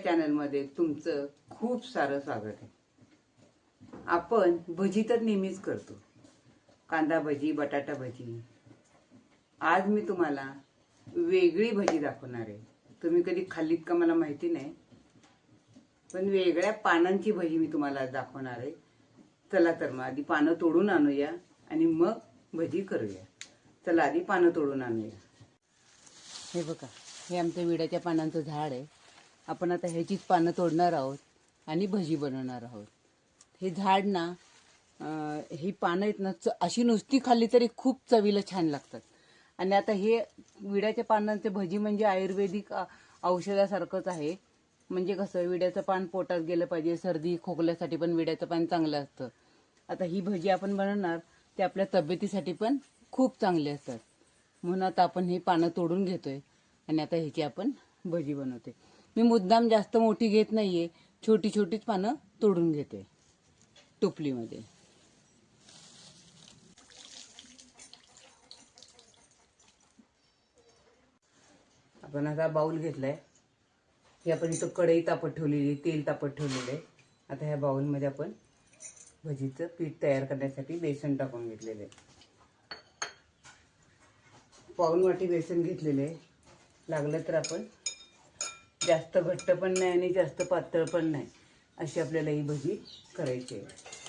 चॅनलमध्ये तुमचं खूप सारं स्वागत आहे. आपण भजी तर नेहमीच करतो. कांदा भजी बटाटा भजी. आज मी तुम्हाला वेगळी भजी दाखवणार आहे. तुम्ही कधी खाल्लीत का मला माहिती नाही. पण वेगळ्या पानांची भजी मी तुम्हाला दाखवणार आहे. चला तर मग आधी पानं तोडून आणूया आणि मग भजी करूया. चला आधी पानं तोडून आणूया. हे बघा हे आमच्या विड्याच्या पानांचं झाड आहे. आपण आता ह्याचीच पानं तोडणार आहोत आणि भजी बनवणार आहोत. हे झाड ना ही पानं आहेत ना च- अशी नुसती खाल्ली तरी खूप चवीला छान लागतात. आणि आता हे विड्याच्या पानांचे भजी म्हणजे आयुर्वेदिक औषधासारखंच आहे. म्हणजे कसं विड्याचं पान पोटात गेलं पाहिजे सर्दी खोकल्यासाठी पण विड्याचं पान चांगलं असतं. आता ही भजी आपण बनवणार ते आपल्या तब्येतीसाठी पण खूप चांगले असतात. म्हणून आता आपण ही पानं तोडून घेतोय आणि आता ह्याची आपण भजी बनवते मी मुद्दाम जास्त मोठी घेत नाहीये. छोटी छोटीच पानं तोडून घेते. टोपलीमध्ये. आपण आता बाऊल घेतलाय. ही आपण इथं कढई तापत ठेवलेली तेल तापत ठेवलेलं आहे. आता ह्या बाऊलमध्ये आपण भजीचं पीठ तयार करण्यासाठी बेसन टाकून घेतलेलं आहे. पाऊन वाटी बेसन घेतलेलं आहे. लागलं तर आपण जास्त घट्ट पण नाही आणि जास्त पातळ पण नाही अशी आपल्याला ही भजी करायची आहे.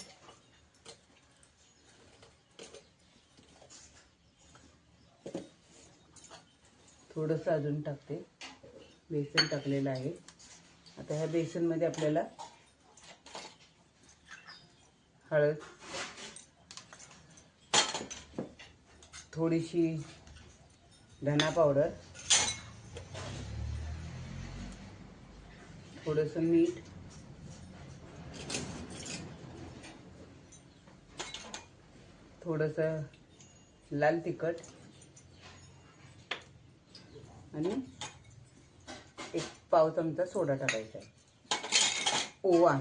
थोडंसं अजून टाकते. बेसन टाकलेलं आहे. आता ह्या बेसनमध्ये आपल्याला हळद थोडीशी धना पावडर थोडंसं मीठ. थोडंसं लाल तिखट. आणि एक पाव चमचा सोडा टाकायचा आहे. ओवा.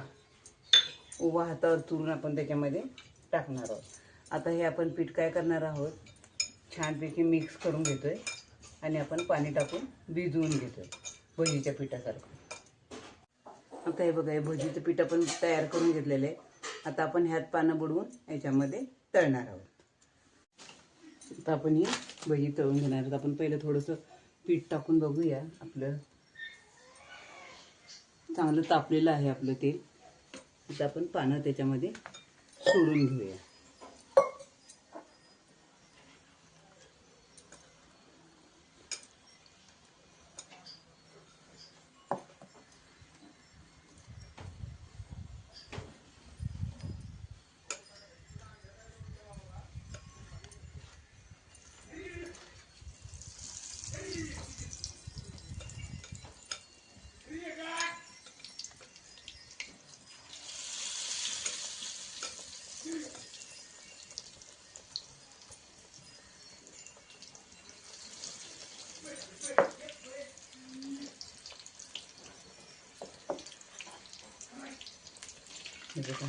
ओवा हातावर चुरून आपण त्याच्यामध्ये टाकणार आहोत. आता हे आपण पीठ काय करणार आहोत? छानपैकी मिक्स करून घेतोय. आणि आपण पाणी टाकून भिजवून घेतोय. भजीच्या पिठासारखं. आता हे बघा हे भजीचं पीठ आपण तयार करून घेतलेलं आहे. आता आपण ह्यात पानं बुडवून याच्यामध्ये तळणार आहोत. आता आपण ही भजी तळून घेणार आहोत. आपण पहिलं थोडंसं पीठ टाकून बघूया आपलं. चांगलं तापलेलं आहे आपलं तेल. आता आपण पानं त्याच्यामध्ये सोडून घेऊया. म्हणजे बघा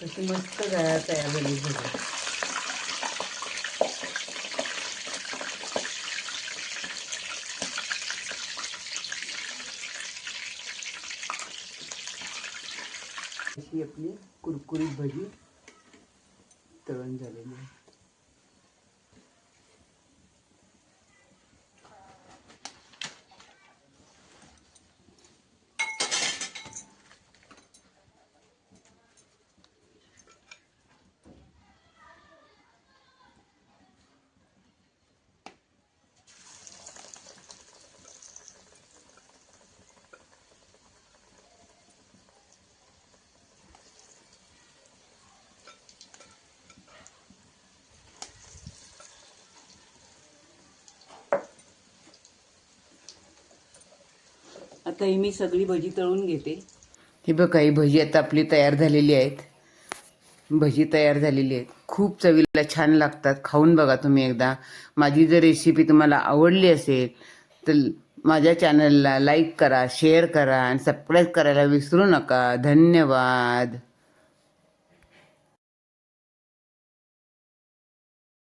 तशी मस्त गाया तयार झाली भजी अशी आपली कुरकुरीत भजी तळण झालेली आहे. आता ही मी सगळी भजी तळून घेते. ही बघा ही भजी आता आपली तयार झालेली आहेत. भजी तयार झालेली आहेत. खूप चवीला छान लागतात. खाऊन बघा तुम्ही एकदा. माझी जर रेसिपी तुम्हाला आवडली असेल तर माझ्या चॅनलला लाईक करा शेअर करा आणि सबस्क्राईब करायला विसरू नका. धन्यवाद.